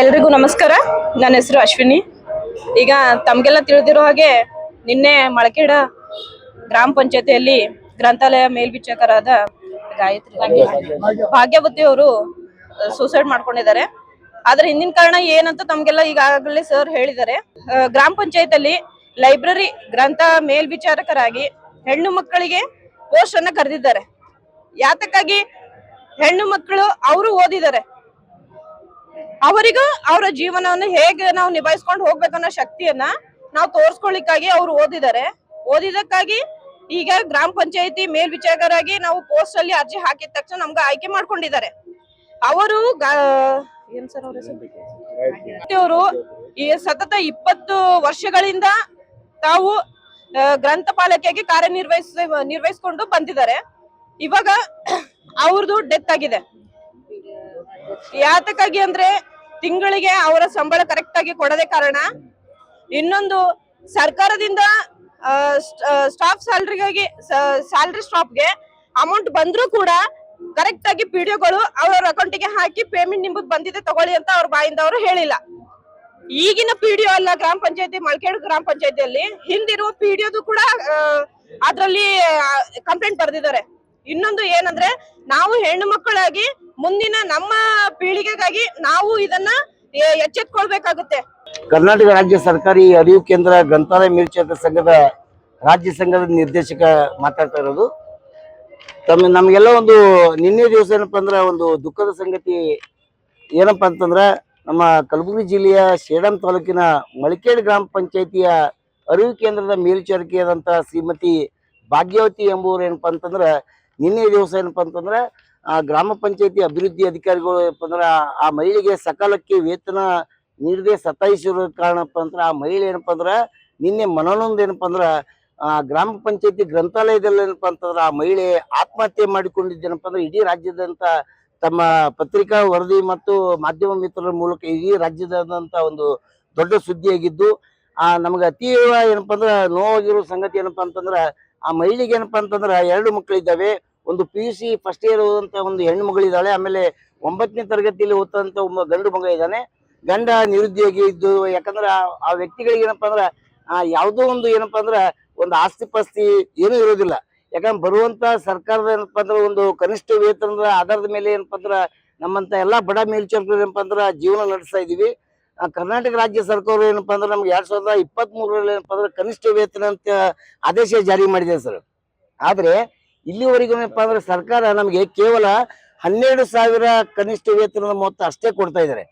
ಎಲ್ರಿಗೂ ನಮಸ್ಕಾರ. ನನ್ನ ಹೆಸರು ಅಶ್ವಿನಿ. ಈಗ ತಮಗೆಲ್ಲ ತಿಳಿದಿರೋ ಹಾಗೆ ನಿನ್ನೆ ಮಳಕೇಡ ಗ್ರಾಮ ಪಂಚಾಯತಿಯಲ್ಲಿ ಗ್ರಂಥಾಲಯ ಮೇಲ್ವಿಚಾರಕರಾದ ಗಾಯತ್ರಿ ಭಾಗ್ಯವತಿ ಅವರು ಸೂಸೈಡ್ ಮಾಡ್ಕೊಂಡಿದ್ದಾರೆ. ಆದ್ರೆ ಹಿಂದಿನ ಕಾರಣ ಏನಂತ ತಮ್ಗೆಲ್ಲ ಈಗಾಗಲೇ ಸರ್ ಹೇಳಿದ್ದಾರೆ. ಗ್ರಾಮ ಪಂಚಾಯತ್ ಲೈಬ್ರರಿ ಗ್ರಂಥ ಮೇಲ್ವಿಚಾರಕರಾಗಿ ಹೆಣ್ಣು ಮಕ್ಕಳಿಗೆ ಪೋಸ್ಟ್ ಅನ್ನ ಕರೆದಿದ್ದಾರೆ. ಯಾತಕ್ಕಾಗಿ ಹೆಣ್ಣು ಮಕ್ಕಳು ಅವರು ಓದಿದ್ದಾರೆ. ಅವರಿಗೂ ಅವರ ಜೀವನವನ್ನು ಹೇಗೆ ನಾವು ನಿಭಾಯಿಸ್ಕೊಂಡು ಹೋಗ್ಬೇಕನ್ನೋ ಶಕ್ತಿಯನ್ನ ನಾವು ತೋರ್ಸ್ಕೊಳ್ಲಿಕ್ಕಾಗಿ ಅವ್ರು ಓದಿದ್ದಾರೆ. ಓದಿದಕ್ಕಾಗಿ ಈಗ ಗ್ರಾಮ ಪಂಚಾಯತಿ ಮೇಲ್ವಿಚಾರಕರಾಗಿ ನಾವು ಪೋಸ್ಟ್ ಅಲ್ಲಿ ಅರ್ಜಿ ಹಾಕಿದ ತಕ್ಷಣ ನಮ್ಗೆ ಆಯ್ಕೆ ಮಾಡ್ಕೊಂಡಿದ್ದಾರೆ. ಅವರು ಏನ್ ಸರ್ ಅವ್ರ ಸತತ ಇಪ್ಪತ್ತು ವರ್ಷಗಳಿಂದ ತಾವು ಗ್ರಂಥ ಗ್ರಂಥಪಾಲಕಿಯಾಗಿ ಕಾರ್ಯನಿರ್ವಹಿಸ, ನಿರ್ವಹಿಸ್ಕೊಂಡು ಬಂದಿದ್ದಾರೆ. ಇವಾಗ ಅವ್ರದ್ದು ಡೆತ್ ಆಗಿದೆ. ಯಾತಕ್ಕಾಗಿ ಅಂದ್ರೆ ತಿಂಗಳಿಗೆ ಅವರ ಸಂಬಳ ಕರೆಕ್ಟ್ ಆಗಿ ಕೊಡದೆ ಕಾರಣ ಇನ್ನೊಂದು ಸರ್ಕಾರದಿಂದ ಸ್ಟಾಫ್ ಸ್ಯಾಲ್ರಿಗಾಗಿ ಸ್ಯಾಲ್ರಿ ಸ್ಟಾಫ್ಗೆ ಅಮೌಂಟ್ ಬಂದ್ರೂ ಕೂಡ ಕರೆಕ್ಟ್ ಆಗಿ ಪಿಡಿಒಗಳು ಅವ್ರವ್ರ ಅಕೌಂಟಿಗೆ ಹಾಕಿ ಪೇಮೆಂಟ್ ನಿಮ್ಗೆ ಬಂದಿದೆ ತಗೊಳ್ಳಿ ಅಂತ ಅವ್ರ ಬಾಯಿಂದ ಅವರು ಹೇಳಿಲ್ಲ. ಈಗಿನ ಪಿಡಿಒ ಅಲ್ಲ ಗ್ರಾಮ ಪಂಚಾಯತಿ, ಮಲ್ಕೇಡು ಗ್ರಾಮ ಪಂಚಾಯತಿಯಲ್ಲಿ ಹಿಂದಿರುವ ಪಿಡಿಒದು ಕೂಡ ಅದರಲ್ಲಿ ಕಂಪ್ಲೇಂಟ್ ಬರೆದಿದ್ದಾರೆ. ಇನ್ನೊಂದು ಏನಂದ್ರೆ ನಾವು ಹೆಣ್ಣು ಮಕ್ಕಳಾಗಿ ಮುಂದಿನ ನಮ್ಮ ಪೀಳಿಗೆಗಾಗಿ ನಾವು ಇದನ್ನ ಎಚ್ಚೆತ್ಕೊಳ್ಬೇಕಾಗುತ್ತೆ. ಕರ್ನಾಟಕ ರಾಜ್ಯ ಸರ್ಕಾರಿ ಅರಿವು ಕೇಂದ್ರ ಗ್ರಂಥಾಲಯ ಮೇಲ್ವಿಚಾರಕ ಸಂಘದ ರಾಜ್ಯ ಸಂಘದ ನಿರ್ದೇಶಕ ಮಾತಾಡ್ತಾ ಇರೋದು. ತಮ್ಮ, ನಮಗೆಲ್ಲ ಒಂದು ನಿನ್ನೆ ದಿವಸ ಏನಪ್ಪ ಅಂದ್ರೆ ಒಂದು ದುಃಖದ ಸಂಗತಿ ಏನಪ್ಪ ಅಂತಂದ್ರೆ ನಮ್ಮ ಕಲಬುರಗಿ ಜಿಲ್ಲೆಯ ಶೇಡಂ ತಾಲೂಕಿನ ಮಳಿಕೇಡ್ ಗ್ರಾಮ ಪಂಚಾಯಿತಿಯ ಅರಿವು ಕೇಂದ್ರದ ಮೇಲ್ವಿಚಾರಕಿಯಾದಂಥ ಶ್ರೀಮತಿ ಭಾಗ್ಯವತಿ ಎಂಬುವರು ಏನಪ್ಪ ಅಂತಂದ್ರೆ ನಿನ್ನೆ ದಿವಸ ಏನಪ್ಪ ಅಂತಂದ್ರೆ, ಆ ಗ್ರಾಮ ಪಂಚಾಯತಿ ಅಭಿವೃದ್ಧಿ ಅಧಿಕಾರಿಗಳು ಏನಪ್ಪ ಅಂದ್ರೆ ಆ- ಮಹಿಳೆಗೆ ಸಕಾಲಕ್ಕೆ ವೇತನ ನೀಡದೆ ಸತಾಯಿಸಿರೋ ಕಾರಣಪ್ಪ ಅಂದ್ರೆ, ಆ ಮಹಿಳೆ ಏನಪ್ಪ ಅಂದ್ರೆ, ನಿನ್ನೆ ಮನನೊಂದು ಏನಪ್ಪ ಅಂದ್ರೆ, ಆ ಗ್ರಾಮ ಪಂಚಾಯತಿ ಗ್ರಂಥಾಲಯದಲ್ಲಿ ಏನಪ್ಪ ಅಂತಂದ್ರೆ, ಆ ಮಹಿಳೆ ಆತ್ಮಹತ್ಯೆ ಮಾಡಿಕೊಂಡಿದ್ದೇನಪ್ಪ ಅಂದ್ರೆ, ಇಡೀ ರಾಜ್ಯದಂತ ತಮ್ಮ ಪತ್ರಿಕಾ ವರದಿ ಮತ್ತು ಮಾಧ್ಯಮ ಮಿತ್ರರ ಮೂಲಕ ಇಡೀ ರಾಜ್ಯದಂತ ಒಂದು ದೊಡ್ಡ ಸುದ್ದಿಯಾಗಿದ್ದು, ಆ ನಮ್ಗೆ ಅತಿ ಏನಪ್ಪ ಅಂದ್ರೆ ನೋವಾಗಿರೋ ಸಂಗತಿ ಏನಪ್ಪಾ ಅಂತಂದ್ರ, ಆ ಮಹಿಳೆಗೆ ಏನಪ್ಪಾ ಅಂತಂದ್ರೆ ಎರಡು ಮಕ್ಕಳಿದ್ದಾವೆ. ಒಂದು P U C first year ಓದಂತ ಒಂದು ಹೆಣ್ಣು ಮಗಳಿದ್ದಾಳೆ ಆಮೇಲೆ ಒಂಬತ್ತನೇ ತರಗತಿಯಲ್ಲಿ ಓದ್ತಂತ ಒಬ್ಬ ಗಂಡು ಮಗ ಇದ್ದಾನೆ. ಗಂಡ ನಿರುದ್ಯೋಗಿ ಇದ್ದು, ಯಾಕಂದ್ರೆ ಆ- ವ್ಯಕ್ತಿಗಳಿಗೆ ಏನಪ್ಪ ಅಂದ್ರೆ, ಆ, ಯಾವುದೋ ಒಂದು ಏನಪ್ಪ ಅಂದ್ರೆ, ಒಂದು ಆಸ್ತಿ ಪಾಸ್ತಿ ಏನೂ ಇರೋದಿಲ್ಲ. ಯಾಕಂದ್ರೆ ಬರುವಂತ ಸರ್ಕಾರದ ಏನಪ್ಪ ಅಂದ್ರೆ, ಒಂದು ಕನಿಷ್ಠ ವೇತನದ ಆಧಾರದ ಮೇಲೆ ಏನಪ್ಪ ಅಂದ್ರೆ, ನಮ್ಮಂತ ಎಲ್ಲಾ ಬಡ ಮೇಲ್ವಿಚಾರಕರು ಏನಪ್ಪ ಅಂದ್ರೆ, ಜೀವನ ನಡೆಸ್ತಾ ಇದೀವಿ ಕರ್ನಾಟಕ ರಾಜ್ಯ ಸರ್ಕಾರ ಏನಪ್ಪ ಅಂದ್ರೆ, ನಮ್ಗೆ ಎರಡ್ ಸಾವಿರದ ಇಪ್ಪತ್ತ್ ಮೂರರಲ್ಲಿ ಏನಪ್ಪಾ ಅಂದ್ರೆ, ಕನಿಷ್ಠ ವೇತನ ಅಂತ ಆದೇಶ ಜಾರಿ ಮಾಡಿದೆ ಸರ್. ಆದ್ರೆ ಇಲ್ಲಿವರೆಗೂ ಏನಪ್ಪಾ ಅಂದ್ರೆ ಸರ್ಕಾರ ನಮಗೆ ಕೇವಲ ಹನ್ನೆರಡು ಸಾವಿರ ಕನಿಷ್ಠ ವೇತನದ ಮೊತ್ತ ಅಷ್ಟೇ ಕೊಡ್ತಾ ಇದ್ದಾರೆ.